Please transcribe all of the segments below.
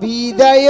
বিদায়।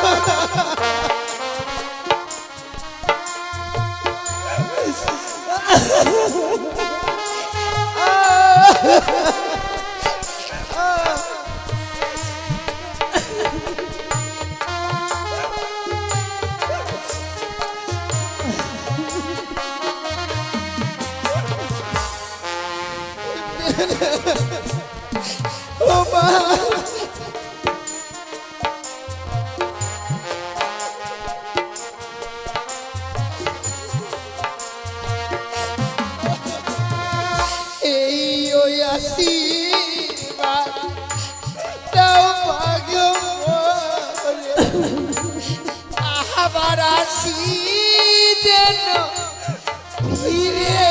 ハハハハ! আশীর্বাদ দাও ভাগ্য। আবার আসি যেন ফিরে।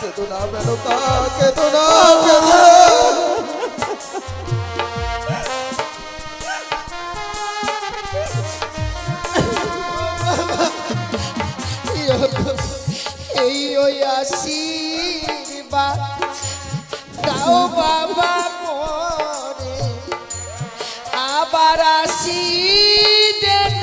কেতো না মেনকা কেতো এই ওই আশীর্বাদ। দাও বাবা মরে। আবার আসি যেন।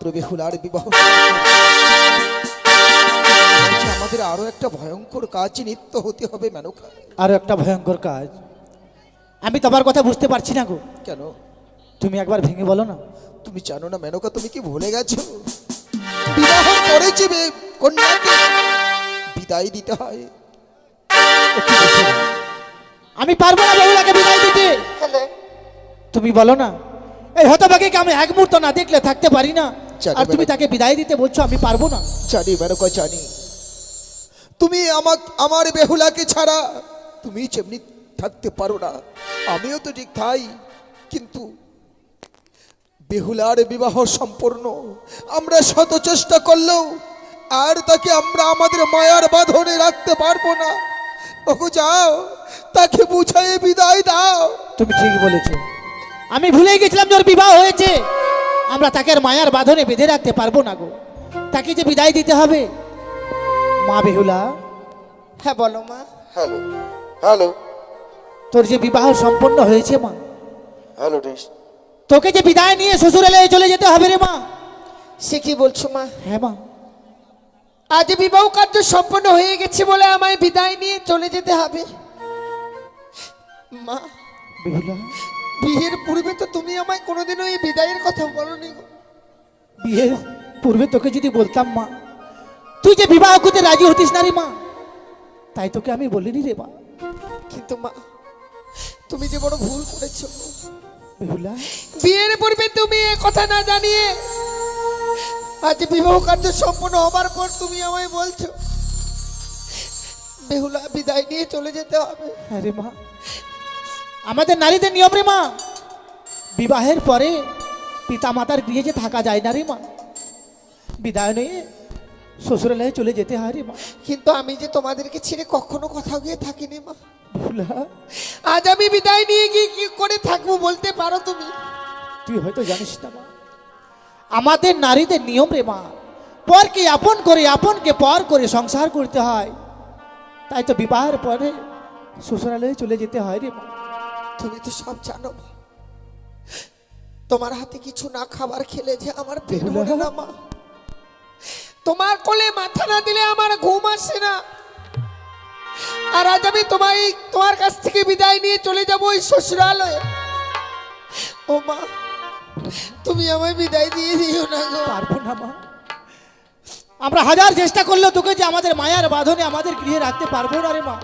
মাত্র বেহুলার বিবাহ। আচ্ছা, আমাদের আরও একটা ভয়ঙ্কর কাজ নিত্য হতে হবে মেনকা। আরও একটা ভয়ঙ্কর কাজ। আমি তোমার কথা বুঝতে পারছি না গো। কেন? তুমি একবার ভেঙে বলো না। তুমি জানো না মেনকা তুমি কি ভুলে গেছো? বিবাহ করেছি বে- কন্যাকে বিদায় দিতে হয়। আমি পারব না বেহুলাকে বিদায় দিতে। তুমি বলো না। এই হতভাগীকে আমি এক মুহূর্ত না দেখলে থাকতে পারি না। আর তুমি তাকে বিদায় দিতে বলছো আমি পারব না। জানি মেনকা জানি। তুমি আমার আমার বেহুলাকে ছাড়া তুমি যেমনি থাকতে পারো না আমিও তো ঠিক তাই। কিন্তু বেহুলার বিবাহ সম্পূর্ণ আমরা শত চেষ্টা করলেও আর তাকে আমরা আমাদের মায়ার বাঁধনে রাখতে পারব না। ওগো যাও তাকে বুঝাই বিদায় দাও। তুমি ঠিক বলেছ। আমি ভুলে গেছিলাম যে ওর বিবাহ হয়েছে। আমরা তাকে মায়ার বাঁধনে বেঁধে রাখতে পারব না গো। তাকে যে বিদায় দিতে হবে। মা বেহুলা হ্যাঁ বলো মা। Hello hello. তোর যে বিবাহ সম্পন্ন হয়েছে মা। হ্যালো ডিস তোকে যে বিদায় নিয়ে শ্বশুরালয়ে চলে যেতে হবে রে মা। সে কি বলছো মা? হ্যাঁ মা। আজ বিবাহ কার্য সম্পন্ন হয়ে গেছে বলে আমায় বিদায় নিয়ে চলে যেতে হবে। মা বেহুলা বিয়ের পূর্বে তো তুমি আমায় কোনোদিনও এই বিদায়ের কথা বলনি বিয়ের পূর্বে তোকে যদি বলতাম মা তুই যে বিবাহ করতে রাজি হতিস না রে মা তাই তোকে আমি বলিনি রে মা। কিন্তু মা তুমি যে বড় ভুল করেছ। বেহুলা। বিয়ের পূর্বে তুমি এ কথা না জানিয়ে আজ বিবাহ কার্য সম্পন্ন হবার পর তুমি আমায় বলছো বেহুলা বিদায় নিয়ে চলে যেতে হবে। আরে মা। আমাদের নারীদের নিয়ম রে মা। বিবাহের পরে পিতা মাতার গৃহে যে থাকা যায় না রে মা। বিদায় নিয়ে শ্বশুরালয়ে চলে যেতে হয় রে মা। কিন্তু আমি যে তোমাদেরকে ছেড়ে কখনো কোথাও গিয়ে থাকিনি মা। বেহুলা আজ আমি বিদায় নিয়ে গিয়ে কি করে থাকব বলতে পারো তুমি? তুই হয়তো জানিস না মা। আমাদের নারীদের নিয়ম রে মা পরকে আপন করে আপনকে পর করে সংসার করতে হয়। তাই তো বিবাহের পরে শ্বশুরালয়ে চলে যেতে হয় রে মা। তুমি তো সব জানো। তোমার হাতে কিছু না খাবার খেলে যে আমার পেট। ভরে না, মা। তোমার কোলে মাথা না দিলে আমার ঘুম আসে না। আর আজ আমি তোমায়, তোমার কাছ থেকে বিদায় নিয়ে চলে যাব ওই শ্বশুরালয়ে। ও মা, তুমি আমায় বিদায় দিয়ে দিও না গো। পারব না, মা। আমরা হাজার চেষ্টা করলেও তোকে যে আমাদের মায়ার বাঁধনে, আমাদের গৃহে রাখতে পারব না রে, মা।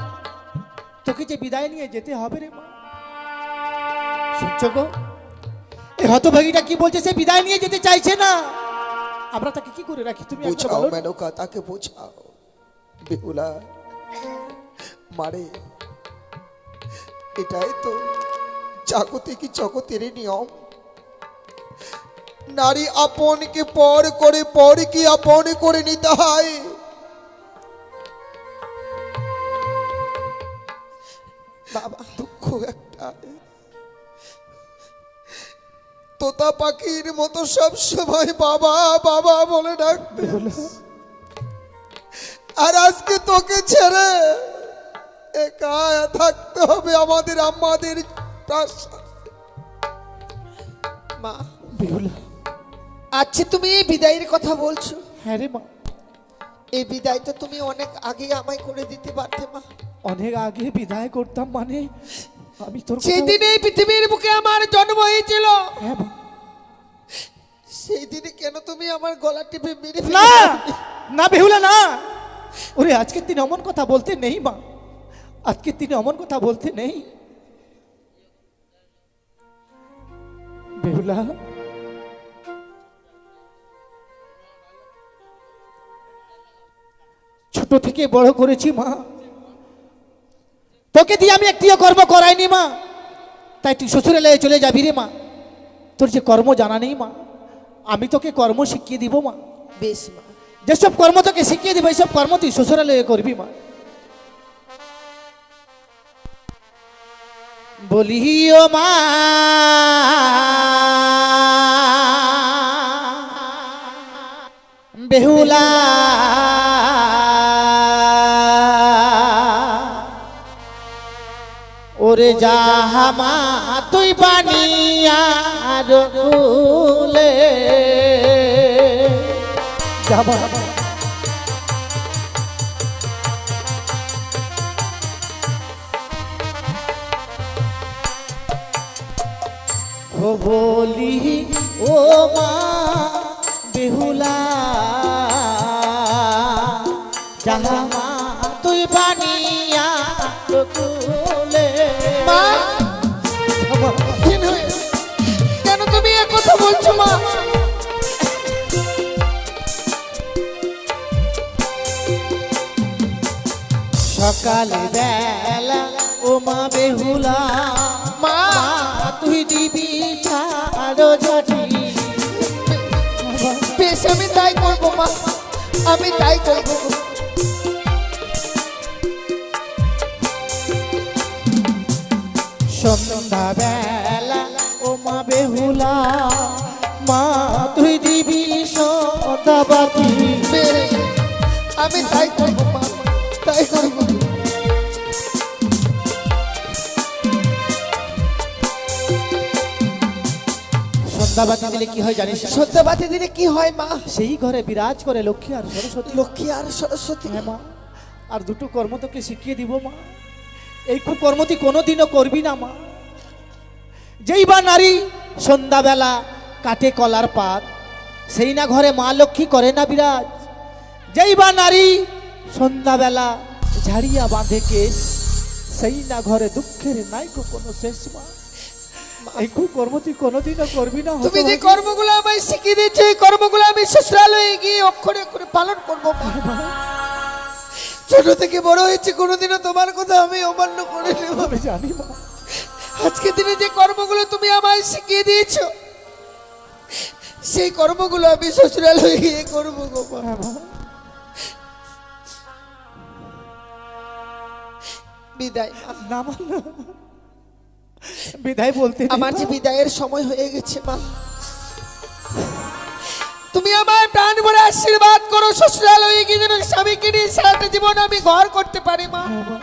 তোকে যে বিদায় নিয়ে যেতে হবে রে, মা। শুনছ গো? এই হতভাগীটা কি বলছে? সে বিদায় নিয়ে যেতে চাইছে না। আমরা তাকে কি করে রাখি? তুমি না। মেনকা তাকে বোঝাও। বেহুলা মারে। এটাই তো জাগতিক জগতের নিয়ম। নারী আপনকে পর করে পর কি আপন করে নিতে হয়? বাবা দুঃখ একটা। তোতা পাখির মতো সব সময় বাবা বাবা বলে ডাকবে। আর আজকে তোকে ছেড়ে একা থাকতে হবে আমাদের আমাদের। মা আচ্ছা তুমি এই বিদায়ের কথা বলছো? হ্যাঁ রে মা। এই বিদায় তো তুমি অনেক আগে আমায় করে দিতে পারতে মা। অনেক আগে বিদায় করতাম মানে যেদিন এই পৃথিবীর বুকে আমার জন্ম হয়েছিল। হ্যাঁ সেই দিনে কেন তুমি আমার গলা টিপে মেরে না না বেহুলা না। ওরে আজকের দিন অমন কথা বলতে নেই মা। আজকের দিনে অমন কথা বলতে নেই। বেহুলা। ছোট থেকে বড় করেছি মা। তোকে দিয়ে আমি একটিও কর্ম করাইনি মা। তাই তুই শ্বশুরালয়ে চলে যাবি রে মা। তোর যে কর্ম জানা নেই মা। আমি তোকে কর্ম শিখিয়ে দিব মা। বেশ মা। যেসব কর্ম তোকে শিখিয়ে দেবে এইসব কর্ম তুই শ্বশুরালয়ে করবি মা। বলি ও মা। বেহুলা। ওরে যাহামা তুই বানিয়া রকুলে যাবা বলি ও মা বেহুলা যাহামা তুই বানিয়া রকুলে সকাল বেলা, ও মা বেহুলা, মা, তুই দিবি ছাড়ো ঝাঁটি। বেশ, আমি তাই করব, মা, আমি তাই করব। সন্ধ্যা বেলা, ও মা বেহুলা, মা, তুই দিবি আমি তাই করব। সন্ধ্যা বাতি দিলে কি হয় জানিস? সত্যবাদী দিনে কি হয় মা? সেই ঘরে বিরাজ করে লক্ষ্মী আর সরস্বতী। লক্ষ্মী আর সরস্বতী। হ্যাঁ মা আর দুটো কর্ম তোকে শিখিয়ে দিব মা। এই কুকর্ম তুই কোনোদিনও করবি না মা। যেই বা নারী সন্ধ্যাবেলা কাটে কলার পাত সেই না ঘরে মা লক্ষ্মী করে না বিরাজ। যেই বা নারী সন্ধ্যাবেলা ঝাড়িয়া বাঁধে কেশ সেই না ঘরে দুঃখের নাই কো কোনো শেষ মা। এই কুকর্ম তুই কোনোদিনও করবি না তুমি যে কর্মগুলো আমায় শিখিয়ে দিয়েছ এই কর্মগুলো আমি শ্বশুরালয়ে গিয়ে অক্ষরে অক্ষরে পালন করব। ছোট থেকে বড় হয়েছে কোনোদিনও তোমার কথা আমি অমান্য করে নেব জানি মা আজকে দিনে যে কর্মগুলো তুমি আমায় শিখিয়ে দিয়েছ সেই কর্মগুলো আমি শ্বশুরালয়ে গিয়ে করব গো মা। হ্যাঁ বিদায় না না। বিদায় বলতে আমার যে বিদায়ের সময় হয়ে গেছে, মা। তুমি আমার প্রাণ ভরে আশীর্বাদ করো, শ্বশুরালয়ে গিয়ে যেন স্বামীকে নিয়ে সারাটা জীবন আমি ঘর করতে পারি হ্যাঁ মা।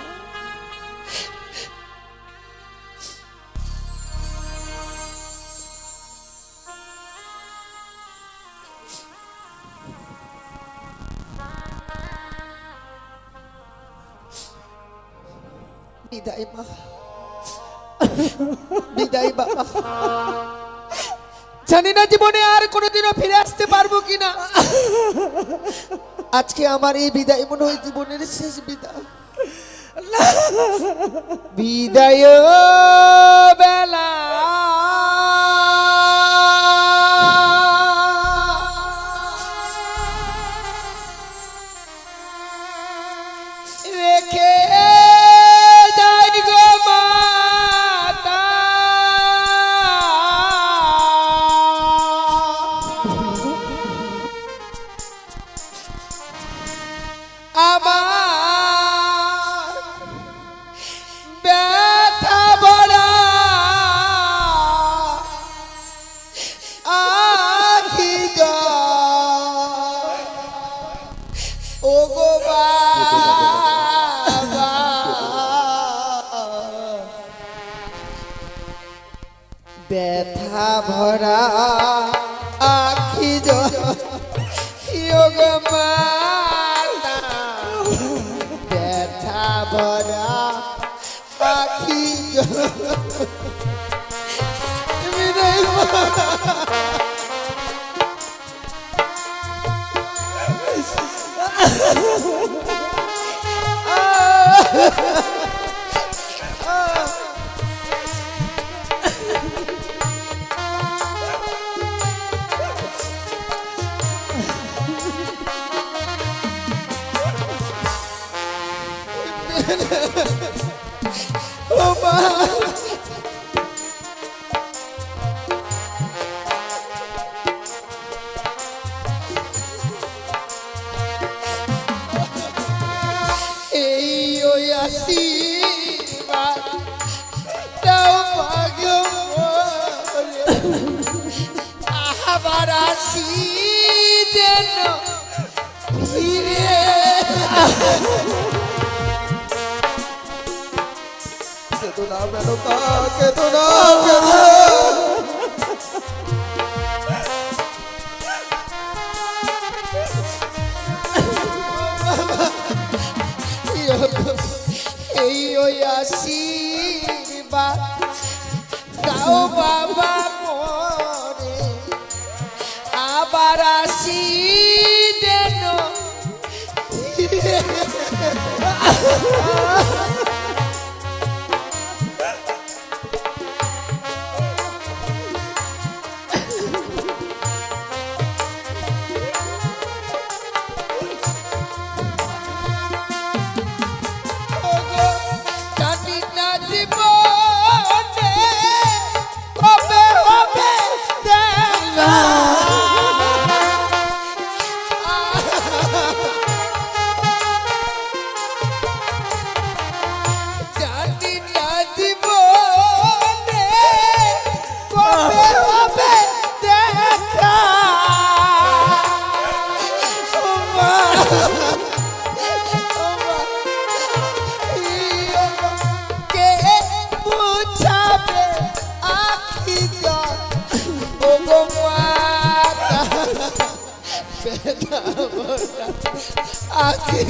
বিদায়, মা। জানি না জীবনে আর কোনোদিনও ফিরে আসতে পারব কিনা। আজকে আমার এই বিদায় মনে হয় জীবনের শেষ বিদায়। বিদায় বেলা। জল বিদায় আবার আসি যেন ফিরে। কেঁদো না মেনকা আশীর্বাদ। দাও বাবা। I'm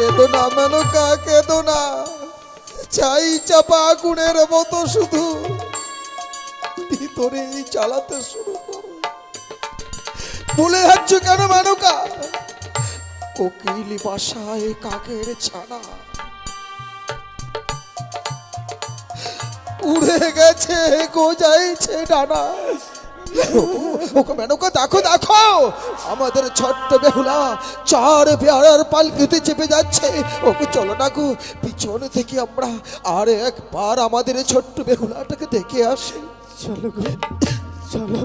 কেঁদো না মেনকা, কেঁদো না। চাই চাপা আগুনের মতো শুধু। ভিতরেই চালাতে শুরু করো। ভুলে যাচ্ছ কেন মেনকা? কোকিল বাসায় কাকের ছানা। উড়ে গেছে, গোজাইছে ডানা। ওকে মেনকা, দেখো দেখো। আমাদের ছোট্ট চার চেপে যাচ্ছে। ওকে চলো পিছনে আমরা আর একবার আমাদের ছোট্ট বেহুলাটাকে দেখে আসি। চলো চলো।